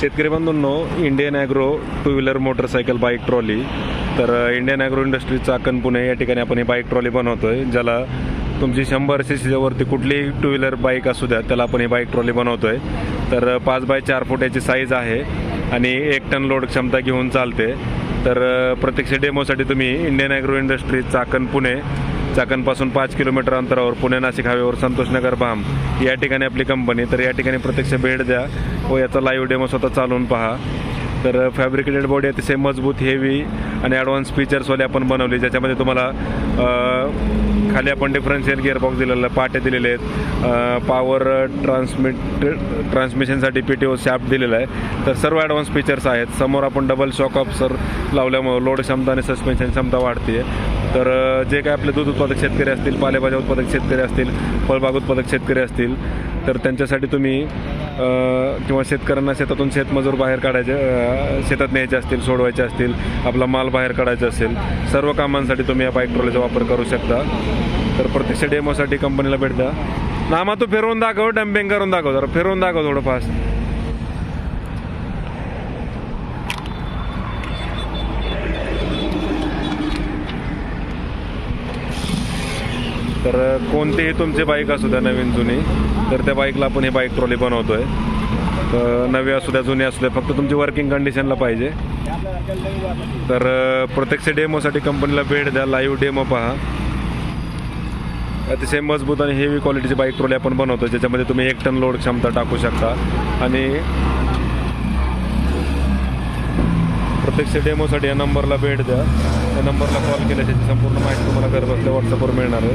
शेतकरी बंधूंनो Indian agro two wheeler motorcycle bike trolley तर Indian agro इंडस्ट्रीचा चाकण पुणे या ठिकाणी आपण ही बाईक ट्रॉली बनवतो आहे ज्याला तुमची शंभर सी सीच्यावरती कुठलीही टू व्हीलर बाईक असू द्या त्याला आपण ही बाईक ट्रॉली बनवतो आहे तर पाच बाय चार फूट याची साईज आहे आणि एक टन लोड क्षमता घेऊन चालते. तर प्रत्यक्ष डेमोसाठी तुम्ही Indian agro industry Chakan Pune चाकणपासून पाच किलोमीटर अंतरावर पुणे नाशिक हायवेवर संतोषनगर भाम या ठिकाणी आपली कंपनी तर या ठिकाणी प्रत्यक्ष भेट द्या व याचा लाईव्ह डेमो स्वतः चालवून पहा. तर फॅब्रिकेटेड बॉडी अतिशय मजबूत हेवी आणि ॲडव्हान्स फीचर्सवाली आपण बनवली. ज्याच्यामध्ये तुम्हाला खाली आपण डिफरन्शियल गिअरबॉक्स दिलेला आहे, पाटे दिलेले आहेत. पॉवर ट्रान्समिट ट्रान्समिशनसाठी पी टी ओ शॅफ्ट दिलेला आहे. तर सर्व ॲडव्हान्स फीचर्स आहेत. समोर आपण डबल शॉक ऑफसर लावल्यामुळं लोड क्षमता आणि सस्पेन्शन क्षमता वाढते तर जे काय आपले दूध उत्पादक शेतकरी असतील पालेभाज्या उत्पादक शेतकरी असतील फळबाग उत्पादक शेतकरी असतील तर त्यांच्यासाठी तुम्ही किंवा शेतकऱ्यांना शेतातून शेतमजूर बाहेर काढायचे शेतात न्यायचे असतील सोडवायचे असतील आपला माल बाहेर काढायचा असेल सर्व कामांसाठी तुम्ही या बाईक ट्रॉलीचा वापर करू शकता. तर प्रत्यक्ष डेमोसाठी कंपनीला भेट द्या. नामा तू फिरवून दाखव डम्पिंग करून दाखव जरा. फिरवून दाखव थोडं फास्ट तर कोणतीही तुमची बाईक असू द्या नवीन जुनी तर त्या बाईकला आपण हे बाईक ट्रॉली बनवतोय. तर नवी असू द्या जुनी असू द्या फक्त तुमची वर्किंग कंडिशनला पाहिजे. तर प्रत्यक्ष डेमोसाठी कंपनीला भेट द्या लाईव्ह डेमो पहा. अतिशय मजबूत आणि हेवी क्वालिटीची बाईक ट्रॉली आपण बनवतो ज्याच्यामध्ये तुम्ही एक टन लोड क्षमता टाकू शकता. आणि प्रत्यक्ष डेमोसाठी या नंबरला भेट द्या. त्या नंबरला कॉल केल्या त्याची संपूर्ण माहिती तुम्हाला घर बसल्या व्हॉट्सअपवर मिळणार आहे.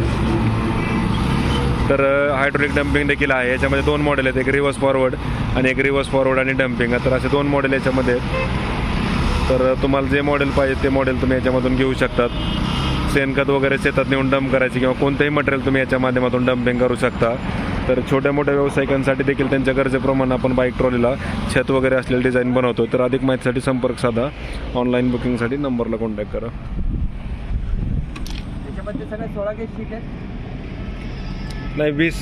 तर हायड्रोलिक डम्पिंग देखील आहे. याच्यामध्ये दोन मॉडेल आहेत. एक रिव्हर्स फॉरवर्ड आणि एक रिव्हर्स फॉरवर्ड आणि डम्पिंग तर असे दोन मॉडेल याच्यामध्ये आहेत. तर तुम्हाला जे मॉडेल पाहिजे ते मॉडेल तुम्ही याच्यामधून घेऊ शकतात. शेणखत वगैरे शेतात नेऊन डंप करायची किंवा कोणतेही मटेरियल तुम्ही याच्या माध्यमातून डम्पिंग करू शकता. तर छोट्या मोठ्या व्यावसायिकांसाठी देखील त्यांच्या गरजेप्रमाणे आपण बाईक ट्रॉलीला छत वगैरे असलेलं डिझाईन बनवतो. तर अधिक माहितीसाठी संपर्क साधा. ऑनलाईन बुकिंगसाठी नंबरला कॉन्टॅक्ट करा. त्याच्यामध्ये सगळ्या सोळा नाही वीस.